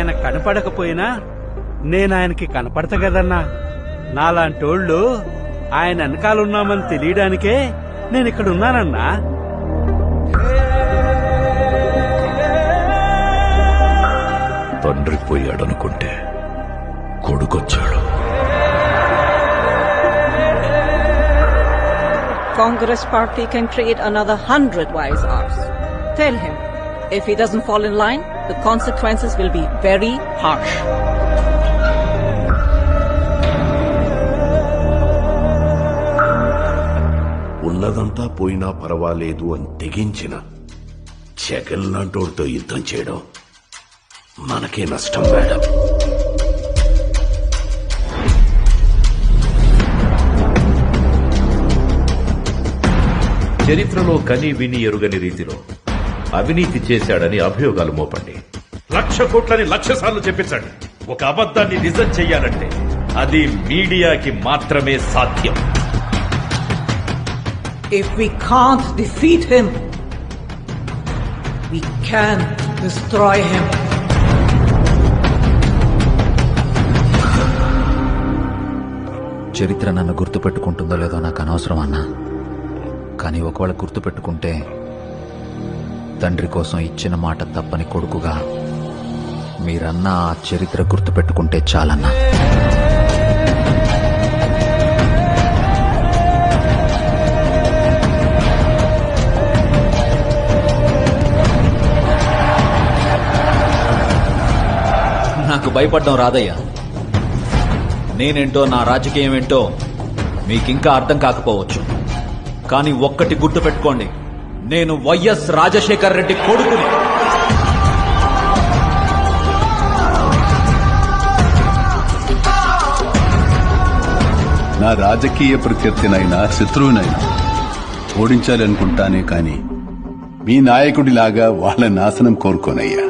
ఆయన కనపడకపోయినా నేను ఆయనకి కనపడతా కదన్నా. నాలాంటోళ్ళు ఆయన వెనకాలన్నామని తెలియడానికే నేను ఇక్కడ ఉన్నానన్నా. తండ్రి పోయాడనుకుంటే కొడుకొచ్చాడు. Congress party can create another hundred wise hours. Tell him, if he doesn't fall in line, the consequences will be very harsh. ఉన్నదంతా పోయినా పర్వాలేదు అని తెగించిన జగన్ లాంటోడితో యుద్ధం చేయడం మనకే నష్టం మేడం చరిత్రలో కని విని ఎరుగని రీతిలో అవినీతి చేశాడని అభియోగాలు మోపండి. లక్ష కోట్లని లక్ష సార్లు చెప్పించండి ఒక అబద్ధాన్ని నిజం చెయ్యాలంటే అది మీడియాకి మాత్రమే సాధ్యం. If we can't defeat him, we can destroy him. చరిత్ర నన్ను గుర్తుపెట్టుకుంటుందో లేదో నాకు అనవసరం అన్నా. కానీ ఒకవేళ గుర్తుపెట్టుకుంటే తండ్రి కోసం ఇచ్చిన మాట తప్పని కొడుకుగా మీరన్నా ఆ చరిత్ర గుర్తుపెట్టుకుంటే చాలన్నా. నాకు భయపడడం రాదయ్యా. నేనేంటో నా రాజకీయం ఏంటో మీకింకా అర్థం కాకపోవచ్చు. కానీ ఒక్కటి గుర్తు పెట్టుకోండి నేను వైఎస్ రాజశేఖర్ రెడ్డి కొడుకుని. నా రాజకీయ ప్రత్యర్థినైనా శత్రువునైనా ఓడించాలనుకుంటానే కాని మీ నాయకుడిలాగా వాళ్ళ నాశనం కోరుకోనయ్యా.